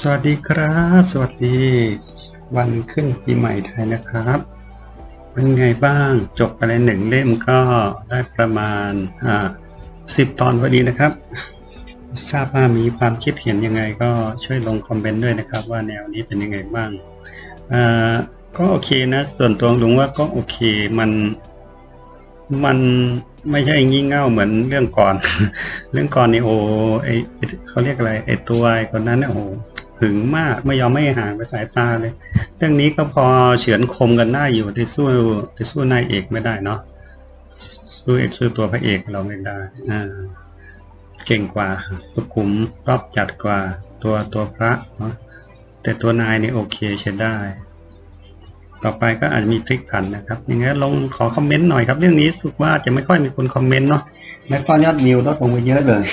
สวัสดีครับ สวัสดี วันขึ้นปีใหม่ไทยนะครับ เป็นไงบ้าง จบไปแล้วหนึ่งเล่มก็ได้ประมาณอ่าสิบตอนพอดีนะครับ ทราบว่ามีความคิดเห็นยังไงก็ช่วยลงคอมเมนต์ด้วยนะครับ ว่าแนวนี้เป็นยังไงบ้างอ่าก็โอเคนะ ส่วนตัวลุงว่าก็โอเค มัน มันไม่ใช่งี่เง่าเหมือนเรื่องก่อน เรื่องก่อนนี่โอ้ไอเขาเรียกอะไรไอตัวไอคนนั้นเนี่ยโอ้ หึงมากไม่ยอมไม่ห่างไปสายตาเลย เรื่องนี้ก็พอเฉือนคมกันได้อยู่ที่สู้ที่สู้นายเอกไม่ได้เนาะสู้เอกสู้ตัวพระเอกเราไม่ได้อ่าเก่งกว่าสุขุมรอบจัดกว่าตัวตัวพระเนาะแต่ตัวนายนี่โอเคใช้ได้ ต่อไปก็อาจจะมีพลิกผันนะครับยังไงลองขอคอมเมนต์หน่อยครับ เรื่องนี้สึกว่าจะไม่ค่อยมีคนคอมเมนต์เนาะแล้ก็ยอดวิวลดลงไปเยอะเลย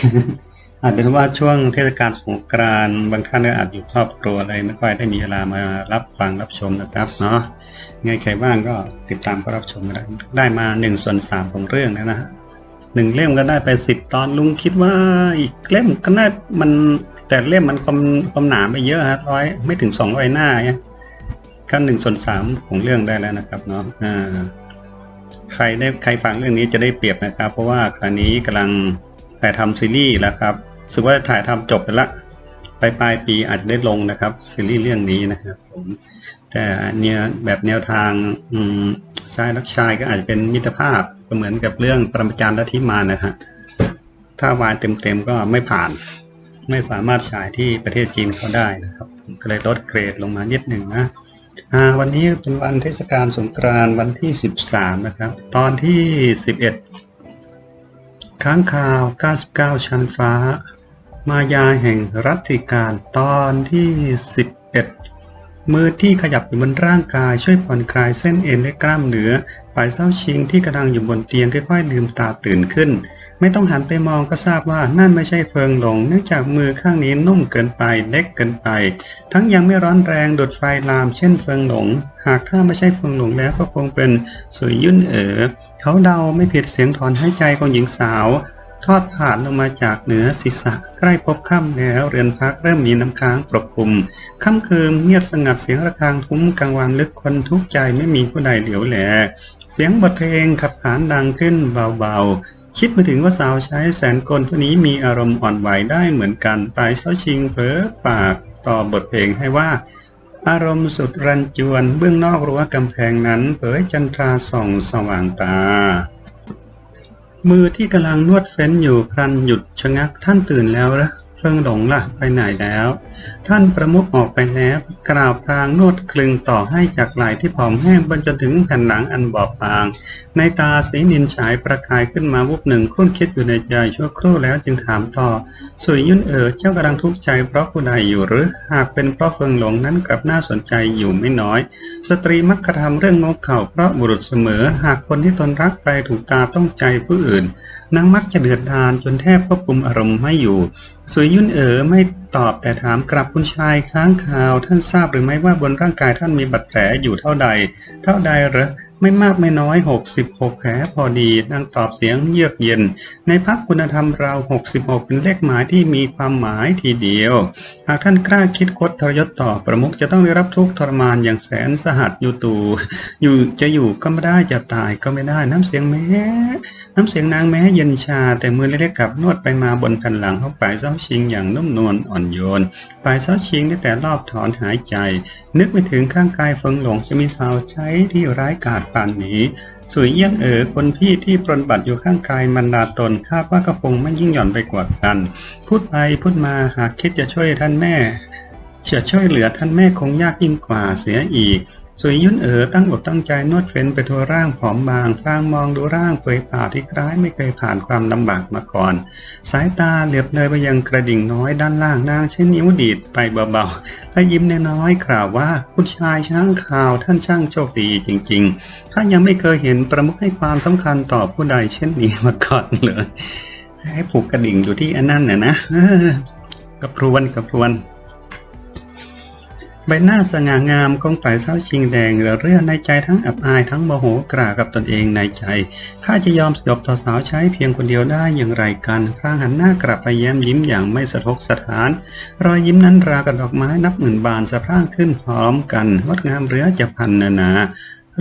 อาจเป็นว่าช่วงเทศกาลสงกรานต์บางท่านก็อาจอยู่ครอบครัวอะไรไม่ค่อยได้มีเวลามารับฟังรับชมนะครับเนาะไงใครว่างก็ติดตามก็รับชมกันได้ได้มาหนึ่งส่วนสามของเรื่องแล้วนะฮะหนึ่งเล่มก็ได้ไปสิบตอนลุงคิดว่าอีกเล่มก็น่ามันแต่เล่มมันความความหนาไปเยอะฮะร้อยไม่ถึงสองร้อยหน้าเนี่ยก็หนึ่งส่วนสามของเรื่องได้แล้วนะครับเนาะอ่าใครได้ใครฟังเรื่องนี้จะได้เปรียบนะครับ เพราะว่าคราวนี้กำลังถ่ายทำซีรีส์แล้วครับ สึกว่าถ่ายทำจบไปละปลายปลายปีอาจจะได้ลงนะครับซีรีส์เรื่องนี้นะครับผมแต่เนี่ยแบบแนวทางอืมชายรักชายก็อาจจะเป็นมิตรภาพเหมือนกับเรื่องปรมาจารย์ลัทธิมานะฮะถ้าวายเต็มๆก็ไม่ผ่าน ไม่สามารถฉายที่ประเทศจีนเขาได้นะครับ ก็เลยลดเกรดลงมานิดหนึ่งนะอ่าวันนี้เป็นวันเทศกาลสงกรานต์วันที่ 13 นะครับ ตอนที่ 11 ค้างคาว 99 ชั้นฟ้า มายาแห่งรัตติการตอนที่ 11 มือที่ขยับอยู่บนร่างกายช่วยผ่อนคลายเส้นเอ็นและกล้ามเนื้อฝ่ายเศร้าชิงที่กำลังอยู่บนเตียงค่อยๆลืมตาตื่นขึ้น ไม่ต้องหันไปมองก็ทราบว่านั่นไม่ใช่เฟิงหลง เนื่องจากมือข้างนี้นุ่มเกินไปเล็กเกินไป ทั้งยังไม่ร้อนแรงดุดไฟลามเช่นเฟิงหลง หากถ้าไม่ใช่เฟิงหลงแล้วก็คงเป็นสุยยุ่นเอ๋อเขาเดาไม่ผิดเสียงถอนหายใจของหญิงสาว ทอดผ่านลงมาจากเหนือศีรษะใกล้พบค่ำแล้วเรือนพักเริ่มมีน้ำค้างปกคลุมค่ำคืนเงียบสงัดเสียงระฆังทุ้มกลางวันลึกคนทุกใจไม่มีผู้ใดเหลียวแหลเสียงบทเพลงขับขานดังขึ้นเบาๆ คิดมาถึงว่าสาวใช้แสนกลผู้นี้มีอารมณ์อ่อนไหวได้เหมือนกันปลายเช้าชิงเผลอปากต่อบทเพลงให้ว่าอารมณ์สุดรันจวนเบื้องนอกรั้วกำแพงนั้นเผยจันทราส่องสว่างตา มือที่กำลังนวดเฟ้นอยู่พลันหยุดชะงักท่านตื่นแล้วหรอ เฟิงหลงล่ะไปไหนแล้ว ท่านประมุขออกไปแล้วกล่าวพลางนวดคลึงต่อให้จากไหล่ที่ผอมแห้งบนจนถึงแผ่นหลังอันบอบบาง ในตาสีนินฉายประกายขึ้นมาวุบหนึ่งคุ้นคิดอยู่ในใจชั่วครู่แล้วจึงถามต่อ สุยยุ่นเอ๋อเจ้ากำลังทุกข์ใจเพราะผู้ใดอยู่หรือ หากเป็นเพราะเฟิงหลงนั้นกลับน่าสนใจอยู่ไม่น้อย สตรีมักกระทำเรื่องงกเข่าเพราะบุรุษเสมอ หากคนที่ตนรักไปถูกตาต้องใจผู้อื่น นางมักจะเดือดดาลจนแทบควบคุมอารมณ์ไม่อยู่ สุยยุ่นเอ๋อไม่ตอบแต่ถามกลับคุณชายค้างคาว ท่านทราบหรือไม่ว่าบนร่างกายท่านมีบาดแผลอยู่เท่าใด เท่าใดหรอ ไม่มากไม่น้อยหกสิบหกแผลพอดีนางตอบเสียงเยือกเย็น ในพักคุณธรรมเราหกสิบหกเป็นเลขหมายที่มีความหมายทีเดียว หากท่านกล้าคิดคดทรยศต่อประมุขจะต้องได้รับทุกข์ทรมานอย่างแสนสหัสอยู่ตูอยู่จะอยู่ก็ไม่ได้จะตายก็ไม่ได้น้ำเสียงแม้น้ำเสียงนางแม้เย็นชา แต่มือเล็กๆกลับนวดไปมาบนแผ่นหลังของฝ่ายเจ้าชิงอย่างนุ่มนวลอ่อนโยนฝ่ายเจ้าชิงได้แต่รอบถอนหายใจ นึกไปถึงข้างกายเฟิงหลงจะมีสาวใช้ที่ร้ายกาจป่านนี้สุยเยี่ยงเอ๋อคนพี่ที่ปรนบัตรอยู่ข้างกายมันดาตนคาดว่าก็คงไม่ยิ่งหย่อนไปกว่ากัน พูดไปพูดมาหากคิดจะช่วยท่านแม่จะช่วยเหลือท่านแม่คงยากยิ่งกว่าเสียอีก สุยยุ่นเอ๋อตั้งอกตั้งใจนวดเฟ้นไปทั่วร่างผอมบางพลางมองดูร่างเปลือยเปล่าที่คล้ายไม่เคยผ่านความลำบากมาก่อน สายตาเหลือบเลยไปยังกระดิ่งน้อยด้านล่างนางใช้นิ้วดีดไปเบาๆและยิ้มน้อยๆกล่าวว่าคุณชายช่างข่าวท่านช่างโชคดีจริงๆท่านยังไม่เคยเห็นประมุขให้ความสำคัญต่อผู้ใดเช่นนี้มาก่อนเลยให้ผูกกระดิ่งอยู่ที่อันนั้นน่ะนะกระพรวนกระพรวน ใบหน้าสง่างามของฝ่ายเศร้าชิงแดงเหลือเรื่อในใจทั้งอับอายทั้งโมโหกรากับตนเองในใจข้าจะยอมสยบต่อสาวใช้เพียงคนเดียวได้อย่างไรกันพรางหันหน้ากลับไปแย้มยิ้มอย่างไม่สะทกสถาน รอยยิ้มนั้นราวกับดอกไม้นับหมื่นบานสะพรั่งขึ้นพร้อมกันงดงามเรือจะพันนานา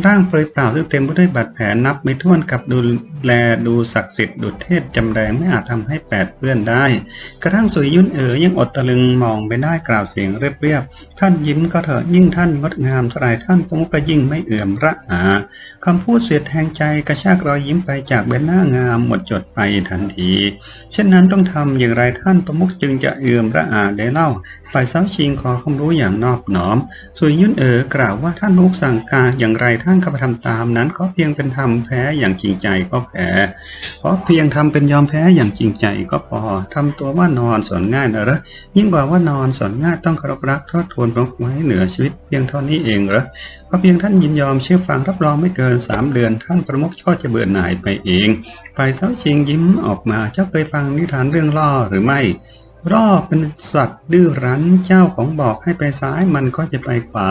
ร่างเปลือยเปล่าซึ่งเต็มไปด้วยบาดแผลนับไม่ถ้วนกับดูแลดูศักดิ์สิทธิ์ดุจเทพจำแรงไม่อาจทำให้แปดเปื้อนได้ กระทั่งสุยยุ่นเอ๋อยังอดตะลึงมองไปได้กล่าวเสียงเรียบๆท่านยิ้มก็เถอะยิ่งท่านงดงามเท่าไรท่านพงก็ยิ่งไม่เอื่อมระอาคำพูดเสียดแทงใจกระชากรอยยิ้มไปจากใบหน้างามหมดจดไปทันที เช่นนั้นต้องทำอย่างไรท่านประมุขจึงจะเอื่อมระอาได้เล่าฝ่ายเซ้าชิงขอความรู้อย่างนอบน้อม สุยยุ่นเอ๋อกล่าวว่าท่านลูกสั่งการอย่างไรท่านก็ไปทำตามนั้น ก็เพียงเป็นทำแพ้อย่างจริงใจก็แพ้เพราะเพียงทำเป็นยอมแพ้อย่างจริงใจก็พอทำตัวว่านอนสอนง่ายนะหรอยิ่งกว่าว่านอนสอนง่ายต้องเคารพรักทอดทวนพระไว้เหนือชีวิตเพียงเท่านี้เองเหรอเพราะเพียงท่านยินยอมเชื่อฟังรับรองไม่เกินสามเดือน ท่านประมุขก็จะเบื่อหน่ายไปเองฝ่ายเซ้าชิงยิ้มออกมาเจ้าเคยฟังนิทานเรื่องล่อหรือไม่ รอบเป็นสัตว์ดื้อรั้น เจ้าของบอกให้ไปซ้าย มันก็จะไปขวา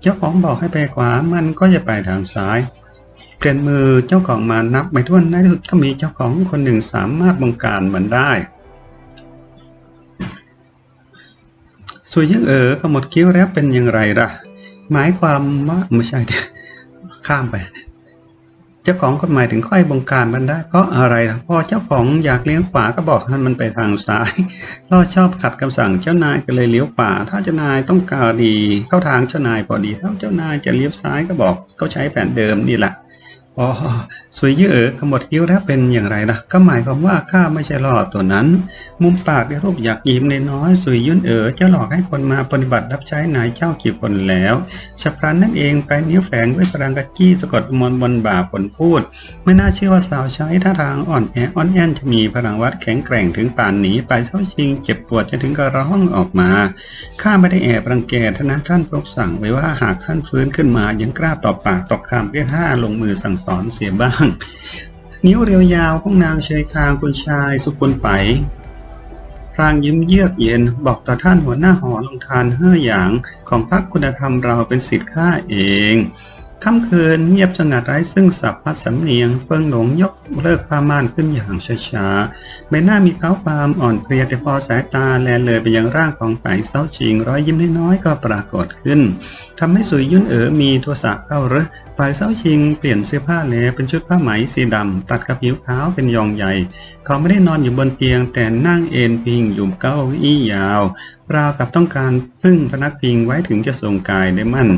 เจ้าของบอกให้ไปขวา มันก็จะไปทางซ้ายเปลี่ยนมือเจ้าของมานับไม่ถ้วนในที่สุดก็มีเจ้าของคนหนึ่งสามารถบงการมันได้สุยยังเอ๋อขมวดคิ้วแล้วเป็นอย่างไรล่ะ หมายความว่าไม่ใช่เดี๋ยวข้ามไป จ้าของกฎหมายถึงค่อยบงการมันได้ เพราะอะไรเพราะเจ้าของอยากเลี้ยวขวาก็บอกให้มันไปทางซ้ายลอดชอบขัดคำสั่งเจ้านายก็เลยเลี้ยวขวา ถ้าเจ้านายต้องการดีเข้าทางเจ้านายพอดีถ้าเจ้านายจะเลี้ยวซ้ายก็บอกเขาใช้แผนเดิมนี่แหละ อ๋อสวยเยอะเอ๋อขมวดคิ้วแล้วเป็นอย่างไรล่ะ ก็หมายความว่าข้าไม่ใช่หลอตัวนั้น มุมปากได้รูปอยากยิ้มน้อยสวยยุ่นเอ๋อเจ้าหลอกให้คนมาปฏิบัติรับใช้นายเจ้ากี่คนแล้วฉพลันนั่นเองไปนิ้วแฝงด้วยพลังกะจี้สะกดมนบนบ่าผลพูด ไม่น่าเชื่อว่าสาวใช้ท่าทางอ่อนแออ่อนแอนจะมีพลังวัดแข็งแกร่งถึงป่านนี้ไปเศร้าชิงเจ็บปวดจนถึงกระร้องออกมาข้าไม่ได้แอบรังแกท่านนะท่านพระสั่งไว้ว่าหากท่านฟื้นขึ้นมายังกล้าตอบปากตอบคำเรียกห้าลงมือสั่งอนเสียบ้าง นิ้วเรียวยาวของนางเชยคางคุณชายสุกุลไปพรางยิ้มเยือกเย็นบอกต่อท่านหัวหน้าหอลงทานเฮ่ออยางของพรรคคุณธรรมเราเป็นสิทธิ์ข้าเอง ค่ำคืนเงียบสงัดไร้ซึ่งสับพัดสำเนียง เฟิงหลงยกเลิกผ้าม่านขึ้นอย่างช้าๆใบหน้ามีเขาความอ่อนเพลียแต่พอสายตาแลเลยไปยังร่างของฝ่ายเซาชิงร้อยยิ้มน้อยๆก็ปรากฏขึ้นทำให้สุยยุ่นเอ๋อมีโทสะเข้าหรือฝ่ายเซาชิงเปลี่ยนเสื้อผ้าแลเป็นชุดผ้าไหมสีดำตัดกับผิวขาวเป็นยองใหญ่ เขาไม่ได้นอนอยู่บนเตียงแต่นั่งเอนพิงอยู่เก้าอี้ยาว ราวกับต้องการพึ่งพนักพิงไว้ถึงจะทรงกายได้มั่น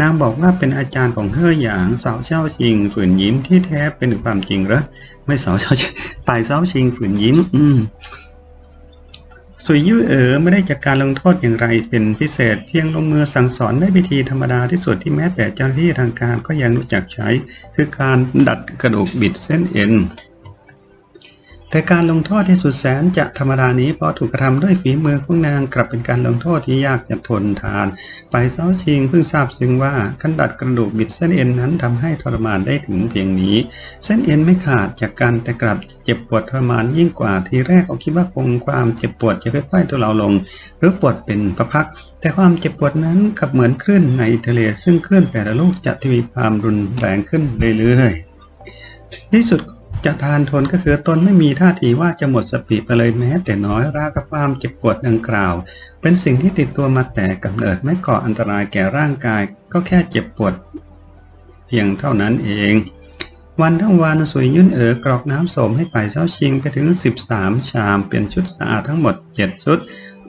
นางบอกว่าเป็นอาจารย์ของเฮ่อหยางสาวเช่าชิงฝืนยิ้มที่แท้เป็นความจริงหรอไม่สาวเช่าชิงฝ่ายเช่าชิงฝืนยิ้ม อืมสุยยุ่ยเอ๋อไม่ได้จัดการลงโทษอย่างไรเป็นพิเศษ เพียงลงมือสั่งสอนด้วยวิธีธรรมดาที่สุดที่แม้แต่เจ้าหน้าที่ทางการก็ยังรู้จักใช้ คือการดัดกระดูกบิดเส้นเอ็น แต่การลงโทษที่สุดแสนจะธรรมดานี้พอถูกกระทำด้วยฝีมือของนางกลับเป็นการลงโทษที่ยากจะทนทาน ไปเซ้าชิงเพิ่งทราบซึ้งว่าขั้นดัดกระดูกบิดเส้นเอ็นนั้นทำให้ทรมานได้ถึงเพียงนี้ เส้นเอ็นไม่ขาดจากการแต่กลับเจ็บปวดทรมานยิ่งกว่าทีแรกเขาคิดว่าคงความเจ็บปวดจะค่อยๆทุเลาลง หรือปวดเป็นประพักแต่ความเจ็บปวดนั้นกลับเหมือนคลื่นในทะเลซึ่งคลื่นแต่ละลูกจะทวีความรุนแรงขึ้นเรื่อยๆที่สุด จะทานทนก็คือตนไม่มีท่าทีว่าจะหมดสติไปเลยแม้แต่น้อยรากับความเจ็บปวดดังกล่าว เป็นสิ่งที่ติดตัวมาแต่กำเนิดไม่ก่ออันตรายแก่ร่างกาย ก็แค่เจ็บปวด เพียงเท่านั้นเอง วันทั้งวันสวยยุ่นเอ๋อกรอกน้ำโสมให้ไปเช้าชิงไปถึง 13 ชาม เปลี่ยนชุดสะอาดทั้งหมด 7 ชุด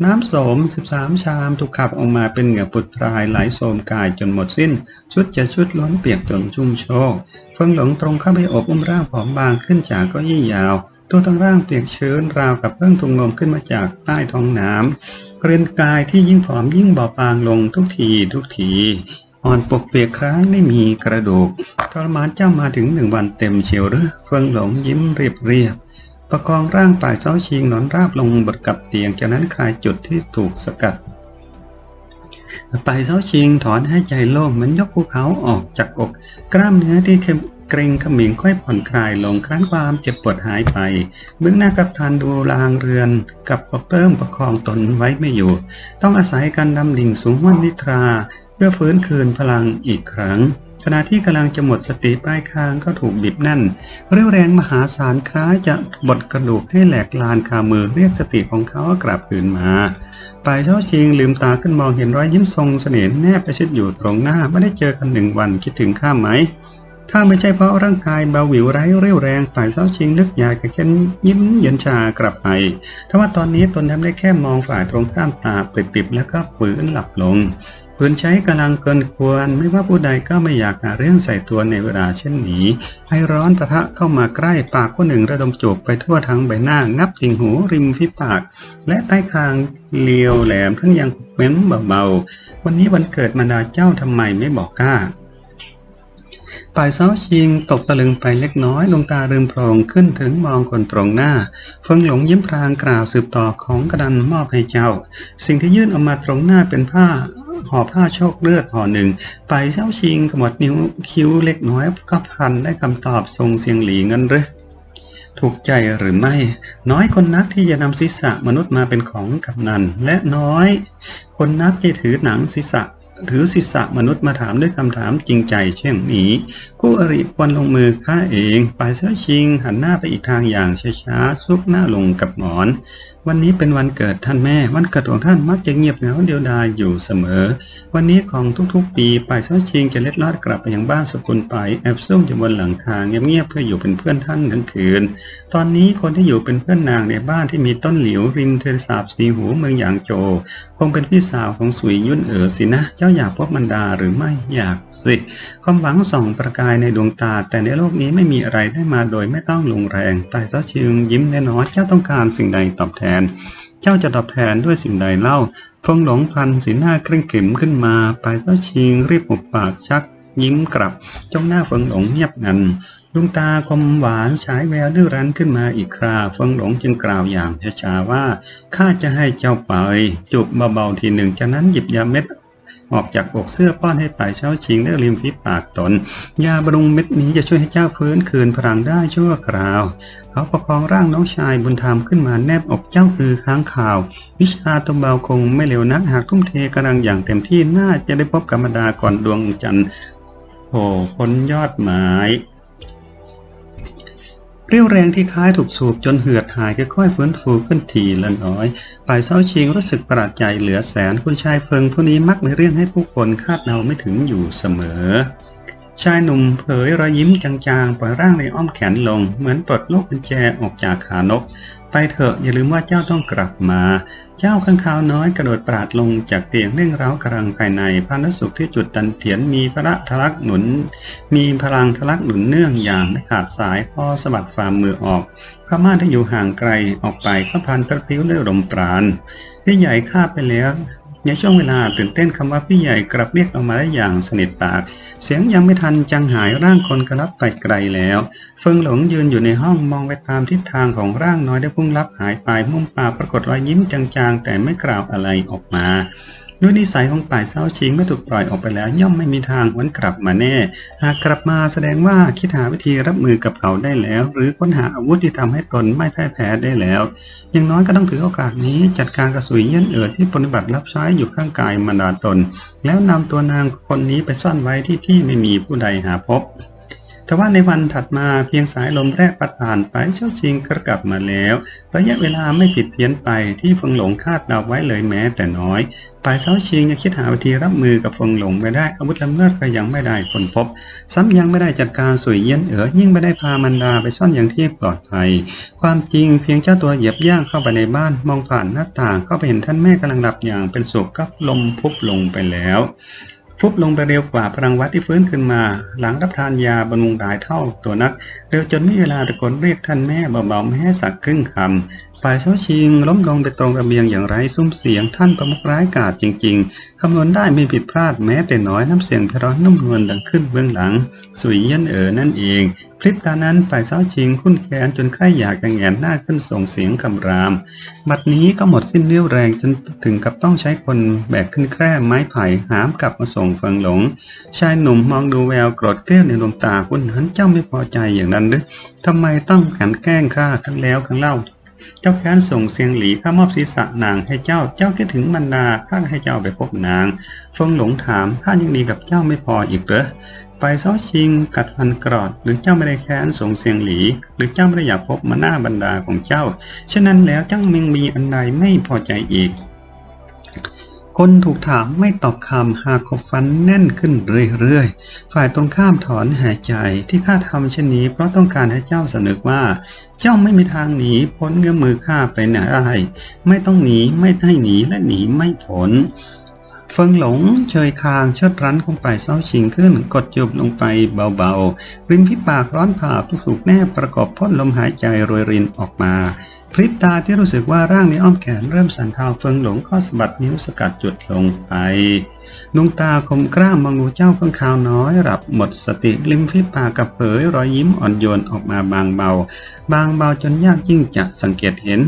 น้ำโสม13ชามถูกขับออกมาเป็นเหงื่อปุดพรายไหลโสมกายจนหมดสิ้น ชุดจะชุดล้นเปียกจนชุ่มโชกเฟิงหลงตรงเข้าไปอบอุ้มร่างผอมบางขึ้นจากก้าอี้ยาว ตัวทั้งร่างเปียกชื้นราวกับเพิ่งทุงงมขึ้นมาจากใต้ท้องน้ำเรียนกายที่ยิ่งผอมยิ่งบอบบางลงทุกทีทุกทีอ่อนปกเปียกคล้ายไม่มีกระดูกทรมานเจ้ามาถึงหนึ่งวันเต็มเชียวหรือเฟิงหลงยิ้มเรียบเรียบ ประคองร่างป่ายเซ้าชิงนอนราบลงบนกับเตียง จากนั้นคลายจุดที่ถูกสกัดไปเซ้าชิงถอนให้ใจโล่งเหมือนยกภูเขาออกจากอก กล้ามเนื้อที่เข้มเกรงขมิงค่อยผ่อนคลายลงครั้นความเจ็บปวดหายไปเบื้องหน้ากับทันดูลางเรือน กับปกเริ่มประคองตนไว้ไม่อยู่ ต้องอาศัยการดำดิ่งสูงห้วนนิทรา เพื่อฟื้นคืนพลังอีกครั้ง ขณะที่กำลังจะหมดสติปลายคางก็ถูกบีบแน่นเรี่ยวแรงมหาศาลคล้ายจะบดกระดูกให้แหลกลานคามือเรียกสติของเขากลับคืนมาปลายเช้าชิงลืมตาขึ้นมองเห็นรอยยิ้มทรงเสน่ห์แนบไปชิดอยู่ตรงหน้าไม่ได้เจอกันหนึ่งวันคิดถึงข้าไหม ถ้าไม่ใช่เพราะร่างกายเบาหวิวไร้เรี่ยวแรงฝ่ายเช้าชิงนึกอยากจะเค้นยิ้มเย็นชากลับไปทว่าตอนนี้ตนทำได้แค่มองฝ่ายตรงข้ามตาปิดๆแล้วก็ฝืนหลับลงฝืนใช้กำลังเกินควร ไม่ว่าผู้ใดก็ไม่อยากหาเรื่องใส่ตัวในเวลาเช่นนี้ไอร้อนประทะเข้ามาใกล้ปากคนหนึ่งระดมจูบไปทั่วทั้งใบหน้างับติ่งหูริมฝีปาก และใต้คางเลียวแหลมทั้งยังเม้มเบาๆวันนี้วันเกิดมารดาเจ้าทำไมไม่บอกข้า ป่ายเซ้าชิงตกตะลึงไปเล็กน้อยลงตาลืมโพรงขึ้นถึงมองคนตรงหน้าเฟิงหลงยิ้มพรางกล่าวสืบต่อของกระดันมอบให้เจ้า สิ่งที่ยื่นออกมาตรงหน้าเป็นผ้าห่อผ้าโชคเลือดห่อหนึ่งไปเช้าชิงขมวดนิ้วคิ้วเล็กน้อยก็พันได้คำตอบทรงเสียงหลีเงินหรือถูกใจหรือไม่ น้อยคนนักที่จะนำศีรษะมนุษย์มาเป็นของกำนัน และน้อย คนนักที่ถือหนังศีรษะ ถือศีรษะมนุษย์มาถามด้วยคำถามจริงใจเช่นนี้ คู่อริควรลงมือฆ่าเองปลายเสื้อชิง หันหน้าไปอีกทางอย่างช้าๆซุกหน้าลงกับหมอน วันนี้เป็นวันเกิดท่านแม่ วันเกิดของท่านมักจะเงียบเหงาเดียวดายอยู่เสมอ วันนี้ของทุกๆ ปีปลายเสื้อชิงจะเล็ดลอดกลับไปยังบ้านสกุลไปแอบซุ่มอยู่บนหลังคาเงียบๆเพื่ออยู่เป็นเพื่อนท่านทั้งคืน ตอนนี้คนที่อยู่เป็นเพื่อนนางในบ้านที่มีต้นหลิวริมเทเลสาบสีหูเมืองหยางโจ คงเป็นพี่สาวของสุยยุ่นเอ๋อสินะ เจ้าอยากพบมันดาหรือไม่อยากสิความหวังส่องประกายในดวงตา แต่ในโลกนี้ไม่มีอะไรได้มาโดยไม่ต้องลงแรงแต่เจ้าชิงยิ้มแน่นอนเจ้าต้องการสิ่งใดตอบแทนเจ้าจะตอบแทนด้วยสิ่งใดเล่า ฟงหลงพันสีหน้าเคร่งเข็มขึ้นมา ปลายเจ้าชิงรีบหุบปากชัก ยิ้มกลับ จ้องหน้าเฟิงหลงเงียบงันดวงตาคมหวานฉายแววดื้อรั้นขึ้นมาอีกคราเฟิงหลงจึงกล่าวอย่างช้าๆว่า ข้าจะให้เจ้าไป จุบเบาๆทีหนึ่งจากนั้นหยิบยาเม็ด ออกจากอกเสื้อป้อนให้ป่ายเช้าชิงได้ริมฝีปากตน ยาบำรุงเม็ดนี้จะช่วยให้เจ้าฟื้นคืนพลังได้ชั่วคราว เขาประคองร่างน้องชายบุญธรรมขึ้นมาแนบอกเจ้าคือค้างข่าว วิชาตมเบาคงไม่เร็วนักหากทุ่มเทกำลังอย่างเต็มที่น่าจะได้พบกรรมดาก่อนดวงจันทร์โผล่พ้นยอดไม้ เรี่ยวแรงที่คล้ายถูกสูบจนเหือดหายค่อยๆฟื้นฟูขึ้นทีละน้อยฝ่ายเศร้าชิงรู้สึกประหลาดใจเหลือแสนคุณชายเฟิงผู้นี้มักในเรื่องให้ผู้คนคาดเดาไม่ถึงอยู่เสมอ ชายหนุ่มเผยรอยยิ้มจางๆ ปล่อยร่างในอ้อมแขนลง เหมือนปลดลูกกุญแจออกจากขานก ไปเถอะอย่าลืมว่าเจ้าต้องกลับมา เจ้าข้างคาวน้อยกระโดดปราดลงจากเตียงเร่งเร้ากำลังภายในพระนสุขที่จุดตันเถียนมีพระทลักหนุน มีพลังทลักหนุนเนื่องอย่างไม่ขาดสายพอสะบัดฝ่ามือออกพม่านที่อยู่ห่างไกลออกไปก็พันกระพิ้วด้วยลมปราณพี่ใหญ่ฆ่าไปแล้ว ในช่วงเวลาตื่นเต้นคำว่าพี่ใหญ่กลับเรียกออกมาได้อย่างสนิทปาก เสียงยังไม่ทันจังหายร่างคนกระลับไปไกลแล้วเฟิงหลงยืนอยู่ในห้องมองไปตามทิศทางของร่างน้อยได้พุ่งลับหายไปมุมปากปรากฏรอยยิ้มจางๆ แต่ไม่กล่าวอะไรออกมา ด้วยนิสัยของป่ายเศร้าชิงเมื่อถูกปล่อยออกไปแล้ว ย่อมไม่มีทางหวนกลับมาแน่ หากกลับมาแสดงว่าคิดหาวิธีรับมือกับเขาได้แล้ว หรือค้นหาอาวุธที่ทำให้ตนไม่แพ่ายแพ้ได้แล้ว อย่างน้อยก็ต้องถือโอกาสนี้จัดการกระสุยเยี่ยนเอิดที่ปฏิบัติรับใช้อยู่ข้างกายมารดาตน แล้วนำตัวนางคนนี้ไปซ่อนไว้ที่ที่ไม่มีผู้ใดหาพบ แต่ว่าในวันถัดมาเพียงสายลมแรกปัดผ่านไปเช่าชิงก็กลับมาแล้วระยะเวลาไม่ผิดเพี้ยนไปที่ฟงหลงคาดเดาไว้เลยแม้แต่น้อยฝ่ายเซาชิงยังคิดหาวิธีรับมือกับฟงหลงไม่ได้อาวุธละเมิดก็ยังไม่ได้ค้นพบ ซ้ำยังไม่ได้จัดการสุยเยี่ยนเอ๋อยิ่งไม่ได้พามันดาไปซ่อนอย่างที่ปลอดภัย ความจริงเพียงเจ้าตัวเหยียบย่างเข้าไปในบ้านมองผ่านหน้าต่างก็ไปเห็นท่านแม่กำลังหลับอย่างเป็นสุขก็ลมพุบลงไปแล้ว ฟุบลงไปเร็วกว่าพลังวัดที่ฟื้นขึ้นมา หลังรับทานยาบำรุงหลายเท่าตัวนัก เร็วจนไม่เวลาตะโกนเรียกท่านแม่เบาๆแม่สักครึ่งคำ ฝ่ายเช้าชิงล้มลงไปตรงระเบียงอย่างไร้ซุ้มเสียงท่านประมุขร้ายกาจจริง ๆ คำนวณได้ไม่ผิดพลาดแม้แต่น้อยน้ำเสียงเพราะนุ่มนวลดังขึ้นเบื้องหลัง สุยเยันเอ๋อนั่นเองพริบตานั้นฝ่ายเช้าชิงคุ้นแค้นจนใครอยากจะแงนหน้าขึ้นส่งเสียงคำราม บัดนี้ก็หมดสิ้นเรี่ยวแรงจนถึงกับต้องใช้คนแบกขึ้นแคร่ไม้ไผ่หามกลับมาส่งเฟิงหลง ชายหนุ่มมองดูแววโกรธเกลี้ยวในดวงตาคุณนั้นเจ้าไม่พอใจอย่างนั้นหรือทำไมต้องหันแกล้งข้าครั้งแล้วครั้งเล่า เจ้าแค้นส่งเสียงหลีข้ามอบศีรษะนางให้เจ้า เจ้าคิดถึงบรรดาข้าให้เจ้าไปพบนางเฟิงหลงถามข้ายังดีกับเจ้าไม่พออีกเหรอไปเซ้อชิงกัดฟันกรอด หรือเจ้าไม่ได้แค้นส่งเสียงหลี หรือเจ้าไม่ได้อยากพบมาหน้าบรรดาของเจ้า ฉะนั้นแล้วเจ้ามึงมีอันใดไม่พอใจอีก คนถูกถามไม่ตอบคำหากขบฟันแน่นขึ้นเรื่อยๆ ฝ่ายตรงข้ามถอนหายใจที่ข้าทำเช่นนี้ เพราะต้องการให้เจ้าสนึกว่า เจ้าไม่มีทางหนีพ้นเงื้อมือข้าไปไหนได้ไม่ต้องหนีไม่ได้หนีและหนีไม่พ้นเฟิงหลงเชยคางเชิดรั้นคงไปเศร้าชิงขึ้น กดจุบลงไปเบาๆริมที่ปากร้อนผ่าทุกถูกแนบประกอบพ่นลมหายใจโรยรินออกมา พริบตาที่รู้สึกว่าร่างในอ้อมแขนเริ่มสั่นเทาเฟิงหลงก็สะบัดนิ้วสกัดจุดลงไปดวงตาคมกล้ามองดูเจ้าเพิ่งขาวน้อยหลับหมดสติริมฟีปากกับเผยรอยยิ้มอ่อนโยนออกมาบางเบา บางเบาจนยากยิ่งจะสังเกตเห็น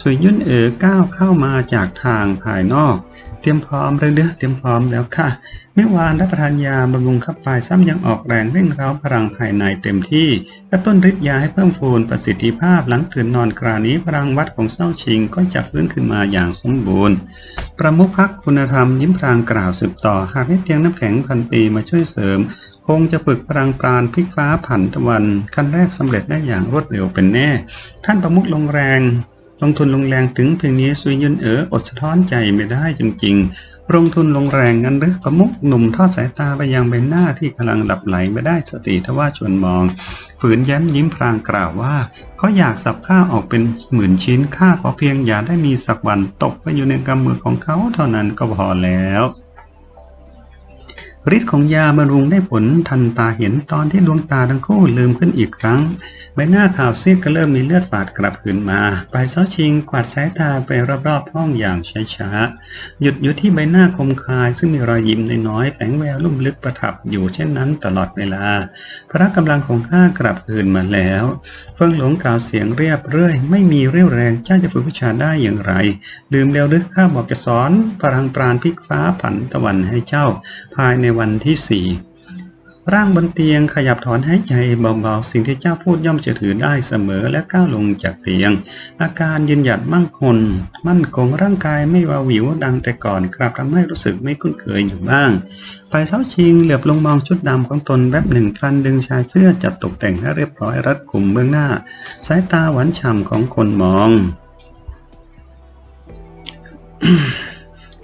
สุยยุ่นเอ๋อก้าวเข้ามาจากทางภายนอก เตรียมพร้อมเลยเด้อเตรียมพร้อมแล้วค่ะ เมื่อวานรับประทานยาบำรุงขับปายซ้ำยังออกแรงเร่งเร้าพลังภายในเต็มที่กระตุ้นฤทธิ์ยาให้เพิ่มพูนประสิทธิภาพหลังตื่นนอนคราวนี้พลังวัดของเศร้าชิงก็จะฟื้นขึ้นมาอย่างสมบูรณ์ ประมุขพักคุณธรรมยิ้มพรางกล่าวสืบต่อหากได้เตียงน้ำแข็งพันปีมาช่วยเสริมคงจะฝึกพลังปราณพลิกฟ้าผันตะวันขั้นแรกสำเร็จได้อย่างรวดเร็วเป็นแน่ ท่านประมุขลงแรง ลงทุนลงแรงถึงเพียงนี้ซุยยุนเอ๋ออดสะท้อนใจไม่ได้จริงๆลงทุนลงแรงงั้นหรือประมุกหนุ่มทอดสายตาไปยังใบหน้าที่กำลังหลับไหลไม่ได้สติทว่าชวนมอง ฝืนแย้มยิ้มพรางกล่าวว่าเขาอยากสับข้าออกเป็นหมื่นชิ้นข้าขอเพียงอย่าได้มีสักวันตกไปอยู่ในกำมือของเขาเท่านั้นก็พอแล้ว ฤทธิ์ของยาบำรุงได้ผลทันตาเห็นตอนที่ดวงตาทั้งคู่ลืมขึ้นอีกครั้ง ใบหน้าขาวซีดก็เริ่มมีเลือดฝาดกลับคืนมาปลายเซ้าชิงกวาดสายตาไปรอบๆห้องอย่างช้าๆ หยุดอยู่ที่ใบหน้าคมคายซึ่งมีรอยยิ้มน้อยๆแฝงแววลุ่มลึกประทับอยู่เช่นนั้นตลอดเวลา พระกำลังของข้ากลับคืนมาแล้วเฟิงหลงกล่าวเสียงเรียบเรื่อย ไม่มีเรี่ยวแรงเจ้าจะฝึกวิชาได้อย่างไร ลืมแล้วหรือข้าบอกจะสอนพลังปราณพิกฟ้าผันตะวันให้เจ้าภายในวันที่สี่ร่างบนเตียงขยับถอนหายใจเบาๆ สิ่งที่เจ้าพูดย่อมจะถือได้เสมอและก้าวลงจากเตียง อาการยืนหยัดมั่งคงมั่นคงร่างกายไม่วาวิวดังแต่ก่อนกลับทำให้รู้สึกไม่คุ้นเคยอยู่บ้างฝ่ายเช้าชิงเหลือบลงมองชุดดำของตนแวบหนึ่งพลันดึงชายเสื้อจัดตกแต่งให้เรียบร้อยรัดกุมเบื้องหน้า สายตาหวานฉ่ำของคนมอง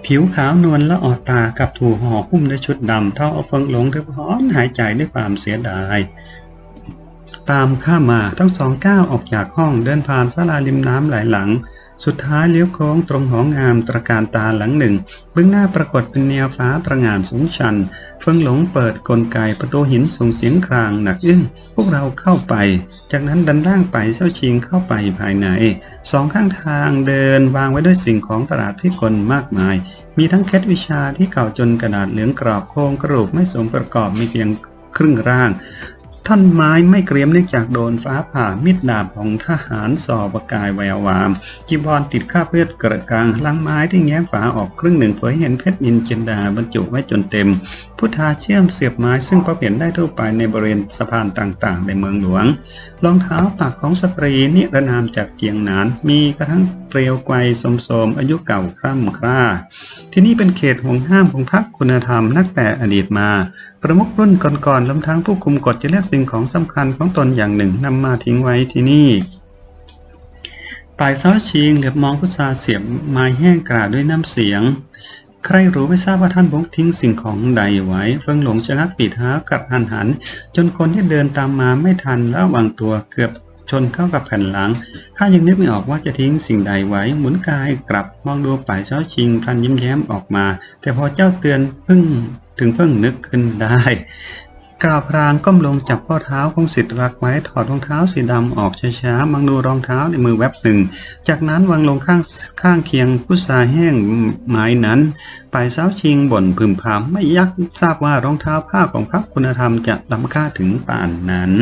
ผิวขาวนวลละออตากับถูห่อหุ้มด้วยชุดดำเท่าเอาเฟิงหลงเรียบร้อนหายใจด้วยความเสียดาย ตามข้ามาทั้งสองก้าวออกจากห้องเดินผ่านศาลาริมน้ำหลายหลัง สุดท้ายเลี้ยวโค้งตรงหองามตระการตาหลังหนึ่ง เบื้องหน้าปรากฏเป็นแนวฟ้าตระงานสูงชัน เฟิงหลงเปิดกลไกประตูหินส่งเสียงครางหนักอึ้ง พวกเราเข้าไป จากนั้นดันร่างไปเจ้าชิงเข้าไปภายใน สองข้างทางเดินวางไว้ด้วยสิ่งของประหลาดพิกลมากมาย มีทั้งเคล็ดวิชาที่เก่าจนกระดาษเหลืองกรอบโครงกระดูกไม่สมประกอบมีเพียงครึ่งร่าง ท่อนไม้ไม่เกรียมเนื่องจากโดนฟ้าผ่ามิดดาบของทหารสอประกายแวววาม จีวรติดข้าเพื่อกระกลางลังไม้ที่แง้มฝาออกครึ่งหนึ่งเผยเห็นเพชรนินจินดาบรรจุไว้จนเต็ม พุทธาเชื่อมเสียบไม้ซึ่งพบเห็นได้ทั่วไปในบริเวณสะพานต่างๆ ในเมืองหลวง รองเท้าปักของสตรีนิรนามจากเจียงหนาน มีกระทั่งเปลวไกวสมโสมอายุเก่าคร่ำคร่า ที่นี่เป็นเขตห่วงห้ามของพรรคคุณธรรมนักแต่อดีตมา ประมุขรุ่นก่อนๆรวมทั้งผู้คุมกฎจะเลือกสิ่งของสำคัญของตนอย่างหนึ่งนำมาทิ้งไว้ที่นี่ปลายเซ้าชิงเหลือบมองพุทธาเสียบไม้แห้งกราดด้วยน้ำเสียง ใครรู้ไม่ทราบว่าท่านบกทิ้งสิ่งของใดไว้เฟิงหลงชะงักปีเท้ากัดหันหัน จนคนที่เดินตามมาไม่ทันแล้ววางตัวเกือบ ชนเข้ากับแผ่นหลัง ข้ายังนึกไม่ออกว่าจะทิ้งสิ่งใดไว้ หมุนกายกลับมองดูป่ายเช้าชิงพลันยิ้มแย้มออกมา แต่พอเจ้าเตือนพึ่งถึงเพิ่งนึกขึ้นได้กล่าวพรางก้มลงจับข้อเท้าของสิทธิ์รักไว้ถอดรองเท้าสีดำออกช้าๆมังดูรองเท้าในมือแวบหนึ่ง จากนั้นวางลงข้างข้างเคียงพุทราแห้งไม้นั้นปลายเสาชิงบ่นพึมพำไม่ยักทราบว่ารองเท้าผ้าของพระคุณธรรมจะล้ำค่าถึงป่านนั้น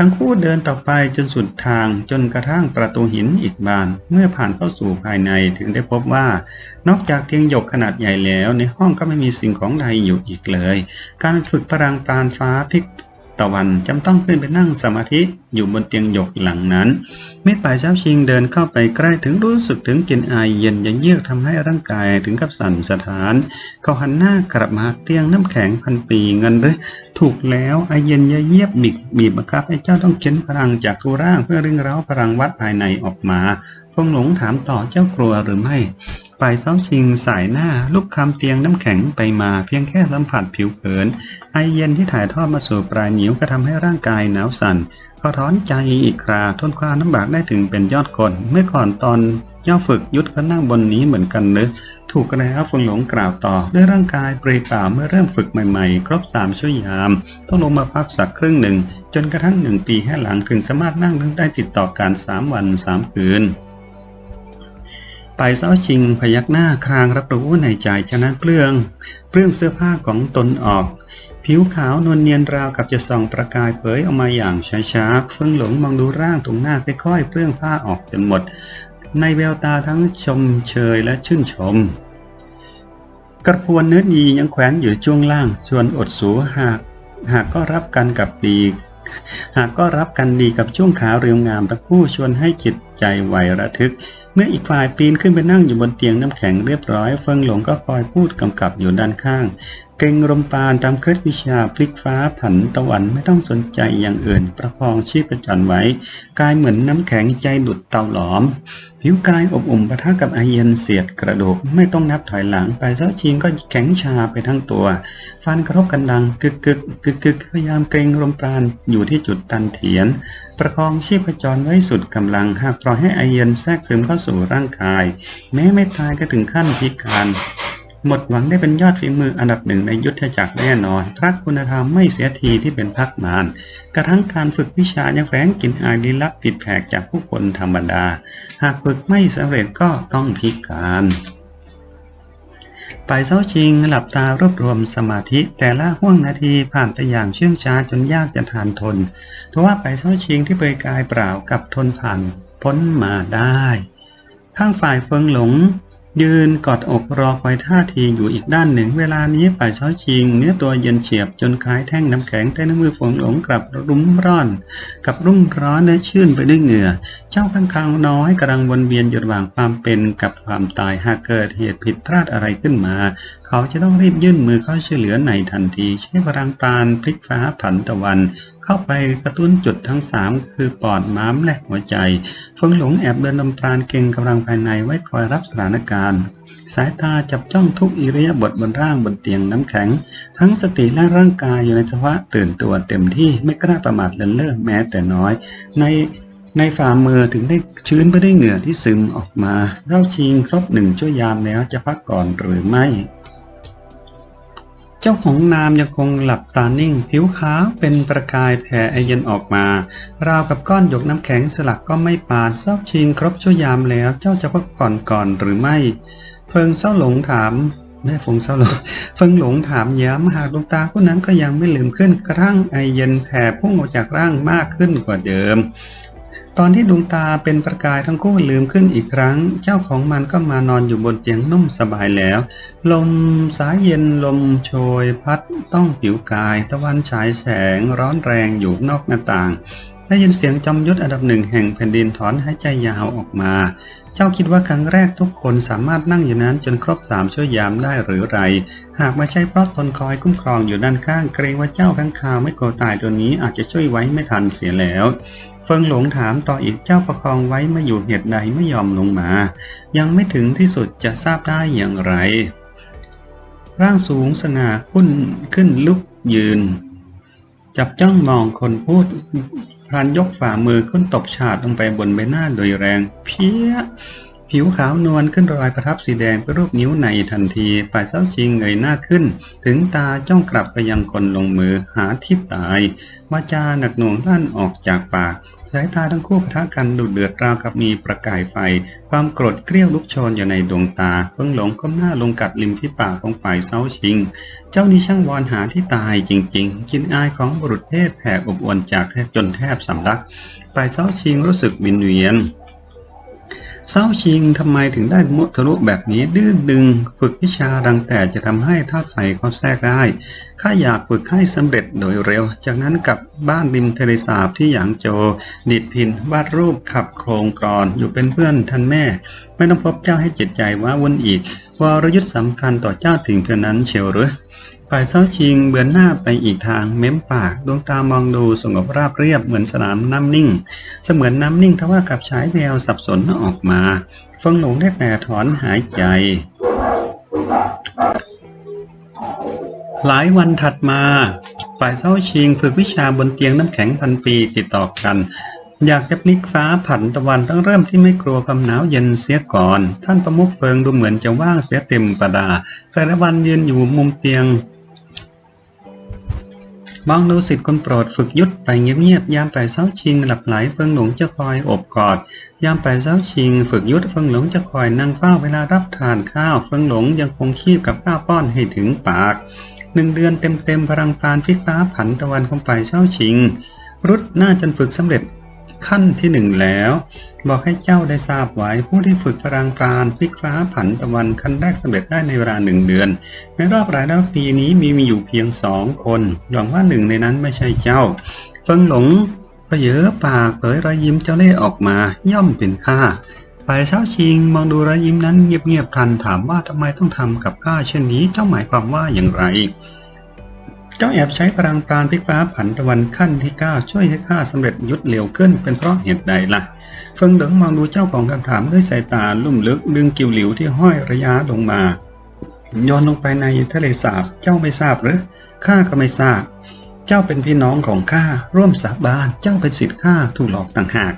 ทั้งคู่เดินต่อไปจนสุดทางจนกระทั่งประตูหินอีกบาน เมื่อผ่านเข้าสู่ภายในถึงได้พบว่า นอกจากเตียงหยกขนาดใหญ่แล้ว ในห้องก็ไม่มีสิ่งของใดอยู่อีกเลย การฝึกพลังปราณฟ้าพลิก ตะวันจำต้องขึ้นไปนั่งสมาธิอยู่บนเตียงหยกหลังนั้นเมื่อป่ายเช้าชิงเดินเข้าไปใกล้ถึงรู้สึกถึงกลิ่นอายเย็นยันเยือกทำให้ร่างกายถึงกับสั่นสะท้าน เขาหันหน้ากลับมาเตียงน้ำแข็งพันปีเงินหรือถูกแล้วไอเย็นเยียบบีบบีบบังคับให้เจ้าต้องเข็นพลังจากทุร่างเพื่อเรึงเร้าพลังวัดภายในออกมาฟงหลงถามต่อเจ้ากลัวหรือไม่ ปลายเซ้าชิงสายหน้าลุกคำเตียงน้ำแข็งไปมาเพียงแค่สัมผัสผิวเผิน ไอเย็นที่ถ่ายทอดมาสู่ปลายนิ้วก็ทำให้ร่างกายหนาวสั่นเขาถอนใจอีกคราทนความลำบากได้ถึงเป็นยอดคน เมื่อก่อนตอนย่อฝึกยุทธก็นั่งบนนี้เหมือนกันเลยถูกแล้วฟงหลงกล่าวต่อ ด้วยร่างกายเปรย์เปล่าเมื่อเริ่มฝึกใหม่ๆ ครบสามชั่วยาม ต้องลงมาพักสักครึ่งหนึ่ง จนกระทั่งหนึ่งปีแค่หลังถึงสามารถนั่งได้ติดต่อการสามวันสามคืน ไปเซ้าชิงพยักหน้าครางรับรู้ในใจฉะนั้นเปลือง เปลื้องเสื้อผ้าของตนออก ผิวขาวนวลเนียนราวกับจะส่องประกายเผยออกมาอย่างช้าๆเฟิงหลงมองดูร่างตรงหน้าค่อยๆเปลื้องผ้าออกจนหมด ในแววตาทั้งชมเชยและชื่นชม กระพวนเนื้อดียังแขวนอยู่ช่วงล่างชวนอดสูหาก หากก็รับกันกับดี หากก็รับกันดีกับช่วงขาเรียวงามตะคู่ชวนให้จิตใจไหวระทึก เมื่ออีกฝ่ายปีนขึ้นไปนั่งอยู่บนเตียงน้ำแข็งเรียบร้อย เฟิงหลงก็คอยพูดกำกับอยู่ด้านข้าง เก่งลมปานตามเคล็ดวิชาพลิกฟ้าผันตะวันไม่ต้องสนใจอย่างอื่น ประคองชีพจรไว้ กายเหมือนน้ำแข็งใจดุดเตาหลอม ผิวกายอบอุ่นปะทะกับไอเย็นเสียดกระดูกไม่ต้องนับถอยหลังไปเจ้าชิงก็แข็งชาไปทั้งตัว ฟันกระทบกันดังกึกกึกกึกกึกพยายามเกรงลมปราณอยู่ที่จุดตันเถียน ประคองชีพจรไว้สุดกำลังหากปล่อยให้ไอเย็นแทรกซึมเข้าสู่ร่างกาย แม้ไม่ตายก็ถึงขั้นพิการ หมดหวังได้เป็นยอดฝีมืออันดับหนึ่งในยุทธจักรแน่นอน พระคุณธรรมไม่เสียทีที่เป็นพักมารกระทั่งการฝึกวิชายังแฝงกลิ่นอายลี้ลับผิดแผกจากผู้คนธรรมดา หากฝึกไม่สำเร็จก็ต้องพิการไปเช้าชิงหลับตารวบรวมสมาธิแต่ละห่วงนาทีผ่านไปอย่างเชื่องช้าจนยากจะทานทนเพราะว่าไปเช้าชิงที่เปรยกายเปล่ากับทนผ่านพ้นมาได้ ข้างฝ่ายเฟิงหลง ยืนกอดอกรอคอยท่าทีอยู่อีกด้านหนึ่ง เวลานี้ฝ่ายเช้าชิง เนื้อตัวเย็นเฉียบจนคล้ายแท่งน้ำแข็งแต่น้ำมือเฟิงหลงกลับรุ่มร้อน กับรุ่มร้อนและชื่นไปด้วยเหงื่อ เจ้าข้างคาวน้อยกำลังวนเวียนอยู่ระหว่างความเป็นกับความตายหากเกิดเหตุผิดพลาดอะไรขึ้นมา เขาจะต้องรีบยื่นมือเข้าช่วยเหลือในทันที ใช้พลังปราณพลิกฟ้าผันตะวัน เข้าไปกระตุ้นจุดทั้งสามคือปอดม้ามและหัวใจฟงหลงแอบเดินลำปราณเก่งกำลังภายในไว้คอยรับสถานการณ์สายตาจับจ้องทุกอิริยาบถบนร่างบนเตียงน้ำแข็ง ทั้งสติและร่างกายอยู่ในสภาวะตื่นตัวเต็มที่ไม่กล้าประมาทเลินเล่อแม้แต่น้อย ในในฝ่ามือถึงได้ชื้นไปได้วยเหงื่อที่ซึมออกมาเล่าชิงครบหนึ่งชั่วยามแล้วจะพักก่อนหรือไม่ เจ้าของนามยังคงหลับตานิ่ง ผิวขาวเป็นประกายแผ่ไอเย็นออกมา ราวกับก้อนหยกน้ำแข็งสลักก็ไม่ปานเศร้าชิงครบชั่วยามแล้วเจ้าจะพักก่อนก่อนหรือไม่ เฟิงเศร้าหลงถามแม่ฟงเศร้าหลงเฟิงหลงถามย้ำหากดวงตาคู่นั้นก็ยังไม่ลืมขึ้นกระทั่งไอเย็นแผ่พุ่งออกจากร่างมากขึ้นกว่าเดิม ตอนที่ดวงตาเป็นประกายทั้งคู่ลืมขึ้นอีกครั้ง เจ้าของมันก็มานอนอยู่บนเตียงนุ่มสบายแล้ว ลมสายเย็นลมโชยพัดต้องผิวกาย ตะวันฉายแสงร้อนแรงอยู่นอกหน้าต่างได้ยินเสียงจอมยุทธอันดับหนึ่งแห่งแผ่นดินถอนหายใจยาวออกมา เจ้าคิดว่าครั้งแรกทุกคนสามารถนั่งอยู่นั้นจนครบสามชั่วยามได้หรือไร หากไม่ใช่เพราะตนคอยคุ้มครองอยู่ด้านข้างเกรงว่าเจ้าข้างคาวไม่โกตายตัวนี้อาจจะช่วยไว้ไม่ทันเสียแล้ว เฟิงหลงถามต่ออีกเจ้าประคองไว้มาอยู่เหตุใดไม่ยอมลงมา ยังไม่ถึงที่สุดจะทราบได้อย่างไร ร่างสูงสง่าขึ้นขึ้นลุกยืนจับจ้องมองคนพูด พรานยกฝ่ามือขึ้นตบฉาดลงไปบนใบหน้าโดยแรง เพี้ย ผิวขาวนวลขึ้นรอยประทับสีแดงเป็นรูปนิ้วในทันทีฝ่ายเศร้าชิงเงยหน้าขึ้น ถึงตาจ้องกลับไปยังคนลงมือหาทิพตายวาจาหนักหน่วงลั่นออกจากปากสายตาทั้งคู่ปะทะกันดุเดือดราวกับมีประกายไฟ ความโกรธเกรี้ยวลุกโชนอยู่ในดวงตาเพิ่งหลงก้มหน้าลงกัดริมที่ปากของฝ่ายเซาชิง เจ้านี่ช่างวอนหาที่ตายจริงๆ กินอายของบุรุษเพศแผ่อบอวนจากจนแทบสำลักฝ่ายเซาชิงรู้สึกวินเวียน เศร้าชิงทำไมถึงได้มุทะลุแบบนี้ดื้อดึงฝึกวิชาดังแต่จะทำให้ธาตุไฟเขาแทรกได้ข้าอยากฝึกให้สำเร็จโดยเร็ว จากนั้นกลับบ้านริมทะเลสาบที่หยางโจ ดิดพินวาดรูปขับโครงกรอน อยู่เป็นเพื่อนท่านแม่ ไม่ต้องพบเจ้าให้จิตใจว่าวุ่นอีกวรยุทธ์สำคัญต่อเจ้าถึงเพียงนั้นเชียวหรือ ฝ่ายเศร้าชิงเบือนหน้าไปอีกทาง เม้มปาก ดวงตามองดูสงบราบเรียบเหมือนสนามน้ำนิ่ง เสมือนน้ำนิ่งทว่ากับฉายแววสับสนออกมาเฟังหลงได้แต่ถอนหายใจ หลายวันถัดมา ฝ่ายเศร้าชิงฝึกวิชาบนเตียงน้ำแข็งพันปีติดต่อกันอยากจะพลิกฟ้าผันตะวันต้องเริ่มที่ไม่กลัวความหนาวเย็นเสียก่อน ท่านประมุขเฟิงดูเหมือนจะว่างเสียเต็มประดาแต่ละวันยืนอยู่มุมเตียง มองดูสิทธิ์คนโปรดฝึกยุดไปเงียบๆ ยามไปเซ้าชิงหลับไหลเฟิงหลงจะคอยอบกอด ยามไปเซ้าชิง ฝึกยุดเฟิงหลงจะคอยนั่งเฝ้าเวลารับทานข้าว เฟิงหลงยังคงคีบกับข้าวป้อนให้ถึงปาก หนึ่งเดือนเต็มๆพลังปานฟิกฟ้าผันตะวันของไปเช้าชิง รุดหน้าจนฝึกสำเร็จ ขั้นที่หนึ่งแล้ว บอกให้เจ้าได้ทราบไว้ผู้ที่ฝึกพลังปราณพลิกฟ้าผันตะวันขั้นแรกสำเร็จได้ในเวลาหนึ่งเดือน ในรอบหลายรอบปีนี้มีมีอยู่เพียงสองคนหวังว่าหนึ่งในนั้นไม่ใช่เจ้า เฟิงหลงเผยปากเผยรอยยิ้มเจ้าเล่ห์ออกมาย่อมเป็นข้าฝ่ายเช้าชิงมองดูรอยยิ้มนั้นเงียบๆพลันถามว่าทำไมต้องทำกับข้าเช่นนี้เจ้าหมายความว่าอย่างไร เจ้าแอบใช้พลังปราณพิกฟ้าผันตะวันขั้นที่เก้าช่วยให้ข้าสำเร็จยุดเร็วขึ้นเป็นเพราะเหตุใดล่ะ เฟิงเหลิงมองดูเจ้าของคำถามด้วยสายตาลุ่มลึกดึงกิวหลิวที่ห้อยระยะลงมาโยนลงไปในทะเลสาบเจ้าไม่ทราบหรือข้าก็ไม่ทราบ เจ้าเป็นพี่น้องของข้าร่วมสาบานเจ้าเป็นสิทธิ์ข้าถูกหลอกต่างหาก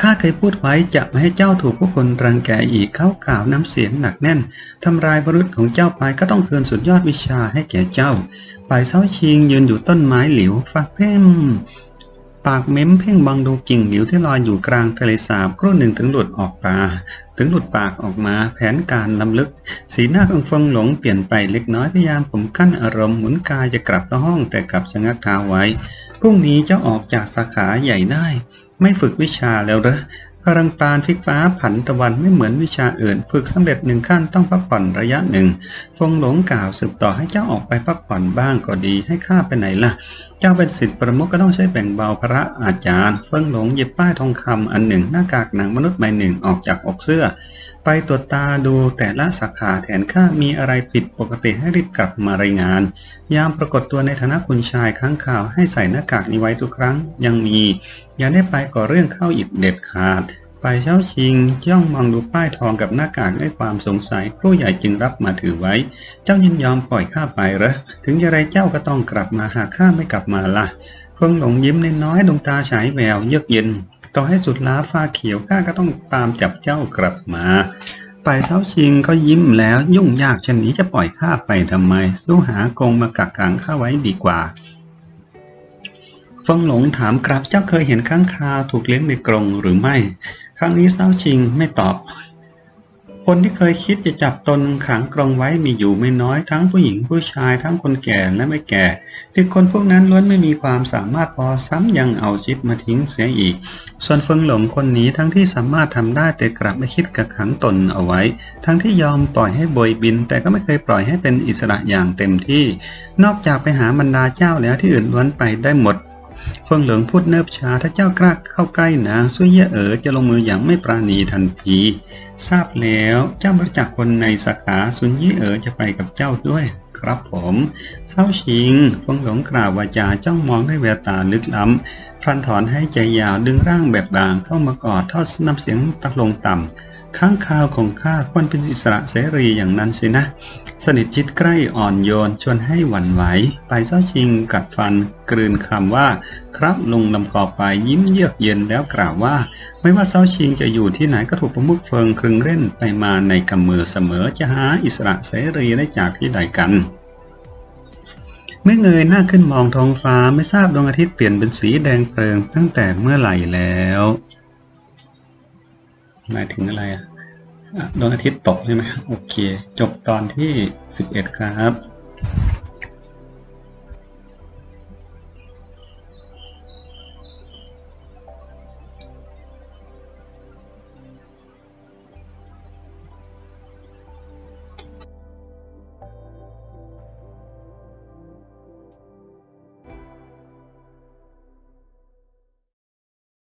ข้าเคยพูดไว้จะไม่ให้เจ้าถูกผู้คนรังแกอีกเขากล่าวน้ำเสียงหนักแน่นทำลายบรุษของเจ้าไปก็ต้องคืนสุดยอดวิชาให้แก่เจ้าฝ่ายเซ้าชิงยืนอยู่ต้นไม้หลิวฟักเพ่มปากเม้มเพ่งมองดูกิ่งหลิวที่ลอยอยู่กลางทะเลสาบครู่หนึ่งถึงหลุดออกปาถึงหลุดปากออกมาแผนการลำลึก สีหน้าของฟงหลงเปลี่ยนไปเล็กน้อยพยายามผมกั้นอารมณ์หมุนกายจะกลับเข้าห้องแต่กลับชะงักเท้าไว้ รุ่งนี้เจ้าออกจากสาขาใหญ่ได้ ไม่ฝึกวิชาแล้วเหรอพลังปราณฟิกฟ้าผันตะวันไม่เหมือนวิชาอื่น ฝึกสำเร็จหนึ่งขั้นต้องพักผ่อนระยะหนึ่ง ฟงหลงกล่าวสืบต่อให้เจ้าออกไปพักผ่อนบ้างก็ดีให้ข้าไปไหนล่ะ เจ้าเป็นศิษย์ประมุขก็ต้องใช้แบ่งเบาภาระอาจารย์ เฟิงหลงหยิบป้ายทองคำอันหนึ่งหน้ากากหนังมนุษย์ใบหนึ่งออกจากอกเสื้อ ไปตรวจตาดูแต่ละสาขาแทนข้ามีอะไรผิดปกติให้รีบกลับมารายงาน ยามปรากฏตัวในฐานะคุณชายครั้งข่าวให้ใส่หน้ากากนี้ไว้ทุกครั้ง ยังมี อย่าได้ไปก่อเรื่องเข้าอีกเด็ดขาดฝ่ายเช้าชิง ย่องมองดูป้ายทองกับหน้ากากด้วยความสงสัย ครู่ใหญ่จึงรับมาถือไว้ เจ้ายินยอมปล่อยข้าไปเหรอ ถึงอย่างไรเจ้าก็ต้องกลับมาหากข้าไม่กลับมาล่ะเฟิงหลงยิ้มน้อยดวงตาฉายแววเยือกเย็น ต่อให้สุดล้าฟ้าเขียวข้าก็ต้องตามจับเจ้ากลับมาฝ่ายเช้าชิงก็ยิ้มแล้วยุ่งยากเช่นนี้จะปล่อยข้าไปทำไม สู้หากงมากักขังข้าไว้ดีกว่าฟงหลงถามกลับเจ้าเคยเห็นข้างคาถูกเลี้ยงในกรงหรือไม่ ครั้งนี้เศร้าชิงไม่ตอบ คนที่เคยคิดจะจับตนขังกรงไว้มีอยู่ไม่น้อยทั้งผู้หญิงผู้ชายทั้งคนแก่และไม่แก่ที่คนพวกนั้นล้วนไม่มีความสามารถพอซ้ำยังเอาจิตมาทิ้งเสียอีก ส่วนเฟิงหลงคนนี้ทั้งที่สามารถทำได้แต่กลับไม่คิดกักขังตนเอาไว้ ทั้งที่ยอมปล่อยให้โบยบิน แต่ก็ไม่เคยปล่อยให้เป็นอิสระอย่างเต็มที่ นอกจากไปหาบรรดาเจ้าแล้วที่อื่นล้วนไปได้หมด เฟิงเหลิงพูดเนิบช้าถ้าเจ้ากล้าเข้าใกล้นางซุยเย่เอ๋อจะลงมืออย่างไม่ปราณีทันที ทราบแล้วเจ้าบริจาคคนในสาขาซุนยี่เอ๋อจะไปกับเจ้าด้วย ครับผมเศร้าชิงเฟิงหลงกล่าววาจาจ้องมองด้วยแววตาลึกล้ำพลันถอนให้ใจยาวดึงร่างแบบบางเข้ามากอดทอดน้ำเสียงตะลงต่ำ ข้างคาวของข้าควรเป็นอิสระเสรีอย่างนั้นสินะ สนิทชิดใกล้อ่อนโยนชวนให้หวั่นไหว ไปเจ้าชิงกัดฟันกลืนคำว่า ครับลุงลำคอไปยิ้มเยือกเย็นแล้วกล่าวว่า ไม่ว่าเซาชิงจะอยู่ที่ไหนก็ถูกประมุขเฟิงครึงเร่นไปมาในกำมือเสมอจะหาอิสระเสรีได้จากที่ใดกันเมื่อเงยหน้าขึ้นมองท้องฟ้าไม่ทราบดวงอาทิตย์เปลี่ยนเป็นสีแดงเพลิงตั้งแต่เมื่อไหร่แล้ว หมายถึงอะไรอะดวงอาทิตย์ตกใช่ไหมโอเค จบตอนที่สิบเอ็ดครับ